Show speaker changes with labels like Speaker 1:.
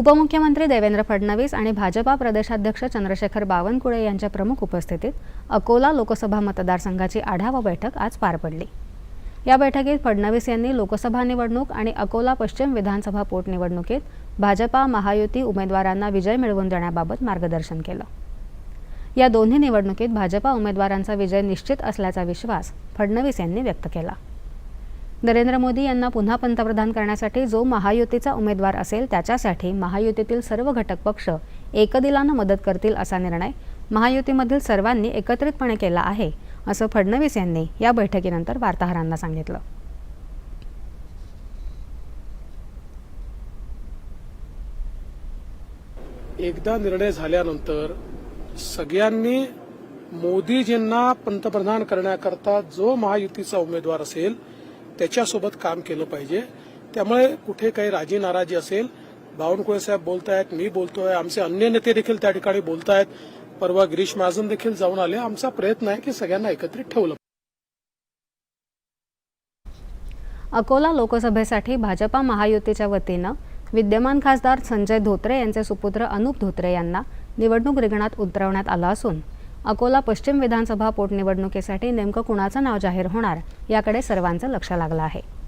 Speaker 1: उपमुख्यमंत्री देवेंद्र फडणवीस आणि भाजपा प्रदेशाध्यक्ष चंद्रशेखर बावनकुळे यांच्या प्रमुख उपस्थितीत अकोला लोकसभा मतदारसंघाची आढावा बैठक आज पार पडली. या बैठकीत फडणवीस यांनी लोकसभा निवडणूक आणि अकोला पश्चिम विधानसभा पोटनिवडणुकीत भाजपा महायुती उमेदवारांना विजय मिळवून देण्याबाबत मार्गदर्शन केलं. या दोन्ही निवडणुकीत भाजपा उमेदवारांचा विजय निश्चित असल्याचा विश्वास फडणवीस यांनी व्यक्त केला. नरेंद्र मोदी यांना पुन्हा पंतप्रधान करण्यासाठी जो महायुतीचा उमेदवार असेल त्याच्यासाठी महायुतीतील सर्व घटक पक्ष एकदिलानं मदत करतील असा निर्णय महायुतीमधील सर्वांनी एकत्रितपणे केला आहे असं फडणवीस यांनी या बैठकीनंतर वार्ताहरांना सांगितलं.
Speaker 2: एकदा निर्णय झाल्यानंतर सगळ्यांनी मोदीजींना पंतप्रधान करण्याकरता जो महायुतीचा उमेदवार असेल त्याच्यासोबत काम केलं पाहिजे. त्यामुळे कुठे काही राजी नाराजी असेल बावनकुळे साहेब बोलतायत मी बोलतोय आमचे अन्य नेते देखील त्या ठिकाणी बोलतायत. परवा गिरीश महाजन देखील जाऊन आले. आमचा प्रयत्न आहे की सगळ्यांना एकत्रित ठेवलं
Speaker 1: अकोला लोकसभेसाठी भाजपा महायुतीच्या वतीनं विद्यमान खासदार संजय धोत्रे यांचे सुपुत्र अनुप धोत्रे यांना निवडणूक रिंगणात उतरवण्यात आलं असून अकोला पश्चिम विधानसभा पोटनिवडणुकीसाठी नेमकं कुणाचं नाव जाहीर होणार याकडे सर्वांचं लक्ष लागलं आहे.